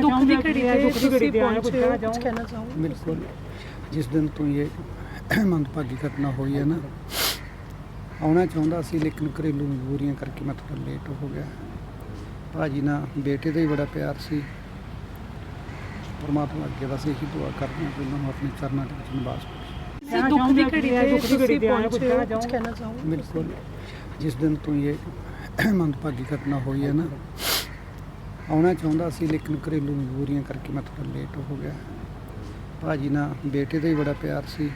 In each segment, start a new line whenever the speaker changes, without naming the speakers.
ਦੁੱਖ ਦੀ ਘੜੀ ਤੇ ਤੁਸੀਂ ਪਹੁੰਚੇ ਹੋ ਕੁਝ ਕਹਿਣਾ ਚਾਹੋਗੇ?
ਬਿਲਕੁਲ। ਜਿਸ ਦਿਨ ਤੋਂ ਇਹ ਮੰਦਭਾਗੀ ਘਟਨਾ ਹੋਈ ਹੈ ਨਾ ਆਉਣਾ ਚਾਹੁੰਦਾ ਸੀ ਲੇਕਿਨ ਘਰੇਲੂ ਮਜਬੂਰੀਆਂ ਕਰਕੇ ਮੈਂ ਥੋੜਾ ਲੇਟ ਹੋ ਗਿਆ। ਭਾਜੀ ਨਾਲ ਬੇਟੇ ਦਾ ਹੀ ਬੜਾ ਪਿਆਰ ਸੀ। ਪਰਮਾਤਮਾ ਅੱਗੇ ਬਸ ਇਹੀ ਦੁਆ ਕਰਦਾ ਕਿ ਉਹਨਾਂ ਨੂੰ ਆਪਣੇ ਚਰਨਾਂ ਦੇ ਵਿੱਚ ਨਿਵਾਸ ਬਖਸ਼ੇ।
ਦੁੱਖ ਦੀ ਘੜੀ ਤੇ ਤੁਸੀਂ ਪਹੁੰਚੇ ਹੋ ਕੁਝ ਕਹਿਣਾ ਚਾਹੋਗੇ?
ਬਿਲਕੁਲ। ਜਿਸ ਦਿਨ ਤੋਂ ਇਹ ਮੰਦਭਾਗੀ ਘਟਨਾ ਹੋਈ ਹੈ ਨਾ ਆਉਣਾ ਚਾਹੁੰਦਾ ਸੀ ਲੇਕਿਨ ਘਰੇਲੂ ਮਜਬੂਰੀਆਂ ਕਰਕੇ ਮੈਂ ਥੋੜਾ ਲੇਟ ਹੋ ਗਿਆ। ਭਾਜੀ ਨਾਲ ਬੇਟੇ ਦਾ ਹੀ ਬੜਾ ਪਿਆਰ ਸੀ।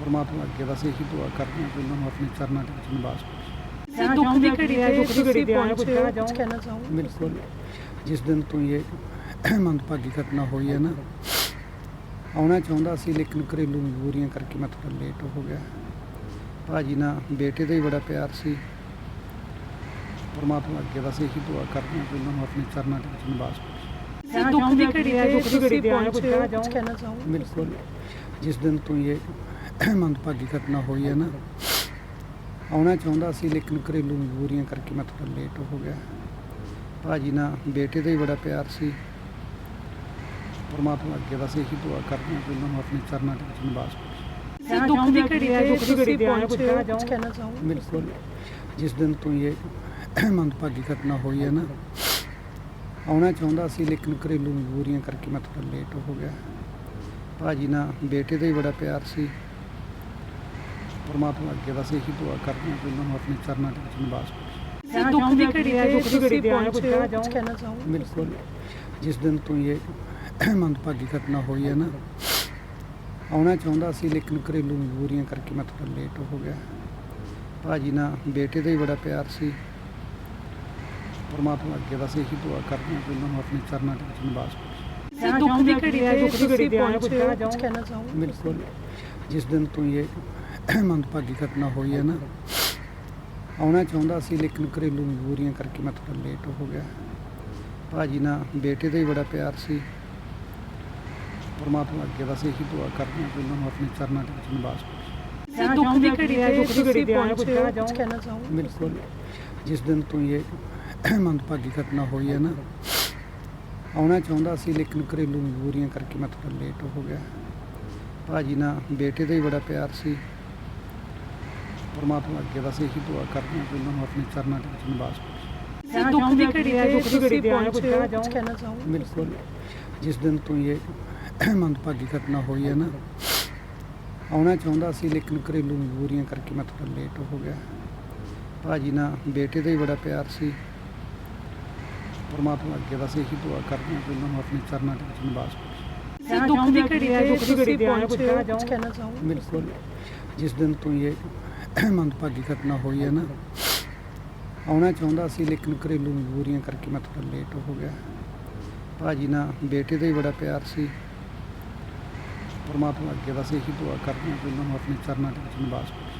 ਪਰਮਾਤਮਾ ਅੱਗੇ ਬਸ ਇਹੀ ਦੁਆ ਕਰਦਾ ਕਿ ਉਹਨਾਂ ਨੂੰ ਆਪਣੇ ਚਰਨਾਂ ਦੇ ਵਿੱਚ ਨਿਵਾਸ ਬਖਸ਼ੇ
ਦੁੱਖ ਦੀ ਘੜੀ ਤੇ ਤੁਸੀਂ ਪਹੁੰਚੇ ਹੋ ਕੁਝ ਕਹਿਣਾ ਚਾਹੋਗੇ?
ਬਿਲਕੁਲ। ਜਿਸ ਦਿਨ ਤੋਂ ਇਹ ਮੰਦਭਾਗੀ ਘਟਨਾ ਹੋਈ ਹੈ ਨਾ ਆਉਣਾ ਚਾਹੁੰਦਾ ਸੀ ਲੇਕਿਨ ਘਰੇਲੂ ਮਜਬੂਰੀਆਂ ਕਰਕੇ ਮੈਂ ਥੋੜਾ ਲੇਟ ਹੋ ਗਿਆ। ਭਾਜੀ ਨਾਲ ਬੇਟੇ ਦਾ ਹੀ ਬੜਾ ਪਿਆਰ ਸੀ। ਪਰਮਾਤਮਾ ਅੱਗੇ ਬਸ ਇਹੀ ਦੁਆ ਕਰਦਾ ਕਿ ਉਹਨਾਂ ਨੂੰ ਆਪਣੇ ਚਰਨਾਂ ਦੇ ਵਿੱਚ ਨਿਵਾਸ ਬਖਸ਼ੇ।
ਦੁੱਖ ਦੀ ਘੜੀ ਤੇ ਤੁਸੀਂ ਪਹੁੰਚੇ। ਹੋ ਕੁਝ ਕਹਿਣਾ ਚਾਹੋਗੇ?
ਬਿਲਕੁਲ। ਜਿਸ ਦਿਨ ਤੋਂ ਇਹ ਮੰਦਭਾਗੀ ਘਟਨਾ ਹੋਈ ਹੈ ਨਾ ਆਉਣਾ ਚਾਹੁੰਦਾ ਸੀ ਲੇਕਿਨ ਘਰੇਲੂ ਮਜਬੂਰੀਆਂ ਕਰਕੇ ਮੈਂ ਥੋੜਾ ਲੇਟ ਹੋ ਗਿਆ। ਭਾਜੀ ਨਾਲ ਬੇਟੇ ਦਾ ਹੀ ਬੜਾ ਪਿਆਰ ਸੀ। ਪਰਮਾਤਮਾ ਅੱਗੇ ਬਸ ਇਹੀ ਦੁਆ ਕਰਦਾ ਕਿ ਉਹਨਾਂ ਨੂੰ ਆਪਣੇ ਚਰਨਾਂ ਦੇ ਵਿੱਚ ਨਿਵਾਸ ਬਖਸ਼ੇ।
ਦੁੱਖ ਦੀ ਘੜੀ ਤੇ ਤੁਸੀਂ ਪਹੁੰਚੇ। ਹੋ ਕੁਝ ਕਹਿਣਾ ਚਾਹੋਗੇ?
ਬਿਲਕੁਲ। ਜਿਸ ਦਿਨ ਤੋਂ ਇਹ ਮੰਦਭਾਗੀ ਘਟਨਾ ਹੋਈ ਹੈ ਨਾ। ਆਉਣਾ ਚਾਹੁੰਦਾ ਸੀ ਲੇਕਿਨ ਘਰੇਲੂ ਮਜਬੂਰੀਆਂ ਕਰਕੇ ਮੈਂ ਥੋੜਾ ਲੇਟ ਹੋ ਗਿਆ। ਭਾਜੀ ਨਾਲ ਬੇਟੇ ਦਾ ਹੀ ਬੜਾ ਪਿਆਰ ਸੀ। ਪਰਮਾਤਮਾ ਅੱਗੇ ਬਸ ਇਹੀ ਦੁਆ ਕਰਦਾ ਕਿ ਉਹਨਾਂ ਨੂੰ ਆਪਣੇ ਚਰਨਾਂ ਦੇ ਵਿੱਚ ਨਿਵਾਸ ਬਖਸ਼ੇ।
ਦੁੱਖ ਦੀ ਘੜੀ ਤੇ ਤੁਸੀਂ ਪਹੁੰਚੇ ਹੋ ਕੁਝ ਕਹਿਣਾ ਚਾਹੋਗੇ?
ਬਿਲਕੁਲ। ਜਿਸ ਦਿਨ ਤੋਂ ਇਹ ਮੰਦਭਾਗੀ ਘਟਨਾ ਹੋਈ ਹੈ ਨਾ। ਆਉਣਾ ਚਾਹੁੰਦਾ ਸੀ ਲੇਕਿਨ ਘਰੇਲੂ ਮਜਬੂਰੀਆਂ ਕਰਕੇ ਮੈਂ ਥੋੜਾ ਲੇਟ ਹੋ ਗਿਆ। ਭਾਜੀ ਨਾਲ ਬੇਟੇ ਦਾ ਹੀ ਬੜਾ ਪਿਆਰ ਸੀ। ਪਰਮਾਤਮਾ ਅੱਗੇ ਬਸ ਇਹੀ ਦੁਆ ਕਰਦਾ ਕਿ ਉਹਨਾਂ ਨੂੰ ਆਪਣੇ ਚਰਨਾਂ ਦੇ ਵਿੱਚ ਨਿਵਾਸ ਬਖਸ਼ੇ
ਦੁੱਖ ਦੀ ਘੜੀ ਤੇ ਪਹੁੰਚੇ। ਹੋ ਕੁਝ ਕਹਿਣਾ ਚਾਹੋਗੇ?
ਬਿਲਕੁਲ। ਜਿਸ ਦਿਨ ਤੋਂ ਇਹ ਮੰਦਭਾਗੀ ਘਟਨਾ ਹੋਈ ਹੈ ਨਾ ਆਉਣਾ ਚਾਹੁੰਦਾ ਸੀ ਲੇਕਿਨ ਘਰੇਲੂ ਮਜਬੂਰੀਆਂ ਕਰਕੇ ਮੈਂ ਥੋੜਾ ਲੇਟ ਹੋ ਗਿਆ। ਭਾਜੀ ਨਾਲ ਬੇਟੇ ਦਾ ਹੀ ਬੜਾ ਪਿਆਰ ਸੀ। ਪਰਮਾਤਮਾ ਅੱਗੇ ਬਸ ਇਹੀ ਦੁਆ ਕਰਦਾ ਕਿ ਉਹਨਾਂ ਨੂੰ ਆਪਣੇ ਚਰਨਾਂ ਦੇ ਵਿੱਚ ਨਿਵਾਸ ਬਖਸ਼ੇ
ਦੁੱਖ ਦੀ ਘੜੀ ਤੇ ਤੁਸੀਂ ਪਹੁੰਚੇ ਹੋ ਕੁਝ ਕਹਿਣਾ ਚਾਹੋਗੇ?
ਬਿਲਕੁਲ। ਜਿਸ ਦਿਨ ਤੋਂ ਇਹ ਮੰਦਭਾਗੀ ਘਟਨਾ ਹੋਈ ਹੈ ਨਾ। ਆਉਣਾ ਚਾਹੁੰਦਾ ਸੀ ਲੇਕਿਨ ਘਰੇਲੂ ਮਜਬੂਰੀਆਂ ਕਰਕੇ ਮੈਂ ਥੋੜਾ ਲੇਟ ਹੋ ਗਿਆ। ਭਾਜੀ ਨਾਲ ਬੇਟੇ ਦਾ ਹੀ ਬੜਾ ਪਿਆਰ ਸੀ। ਪਰਮਾਤਮਾ ਅੱਗੇ ਬਸ ਇਹੀ ਦੁਆ ਕਰਦਾ ਕਿ ਉਹਨਾਂ ਨੂੰ ਆਪਣੇ ਚਰਨਾਂ ਦੇ ਵਿੱਚ ਨਿਵਾਸ ਬਖਸ਼ੇ।
ਦੁੱਖ ਦੀ ਘੜੀ ਤੇ ਤੁਸੀਂ ਪਹੁੰਚੇ ਹੋ ਕੁਝ ਕਹਿਣਾ ਚਾਹੋਗੇ?
ਬਿਲਕੁਲ। ਜਿਸ ਦਿਨ ਤੋਂ ਇਹ ਮੰਦਭਾਗੀ ਘਟਨਾ ਹੋਈ ਹੈ ਨਾ। ਆਉਣਾ ਚਾਹੁੰਦਾ ਸੀ ਲੇਕਿਨ ਘਰੇਲੂ ਮਜਬੂਰੀਆਂ ਕਰਕੇ ਮੈਂ ਥੋੜਾ ਲੇਟ ਹੋ ਗਿਆ। ਭਾਜੀ ਨਾਲ ਬੇਟੇ ਦਾ ਹੀ ਬੜਾ ਪਿਆਰ ਸੀ। ਪਰਮਾਤਮਾ ਅੱਗੇ ਬਸ ਇਹੀ ਦੁਆ ਕਰਦਾ ਕਿ ਉਹਨਾਂ ਨੂੰ ਆਪਣੇ ਚਰਨਾਂ ਦੇ ਵਿੱਚ ਨਿਵਾਸ ਬਖਸ਼ੇ।
ਦੁੱਖ ਦੀ ਘੜੀ ਹੋ ਕੁਝ ਕਹਿਣਾ ਚਾਹੋਗੇ?
ਬਿਲਕੁਲ। ਜਿਸ ਦਿਨ ਤੋਂ ਇਹ ਮੰਦਭਾਗੀ ਘਟਨਾ ਹੋਈ ਹੈ ਨਾ ਆਉਣਾ ਚਾਹੁੰਦਾ ਸੀ ਲੇਕਿਨ ਘਰੇਲੂ ਮਜਬੂਰੀਆਂ ਕਰਕੇ ਮੈਂ ਥੋੜਾ ਲੇਟ ਹੋ ਗਿਆ। ਭਾਜੀ ਨਾਲ ਬੇਟੇ ਦਾ ਹੀ ਬੜਾ ਪਿਆਰ ਸੀ। ਪਰਮਾਤਮਾ ਅੱਗੇ ਬਸ ਇਹੀ ਦੁਆ ਕਰਦਾ ਕਿ ਉਹਨਾਂ ਨੂੰ ਆਪਣੇ ਚਰਨਾਂ ਦੇ ਵਿੱਚ ਨਿਵਾਸ ਬਖਸ਼ੇ।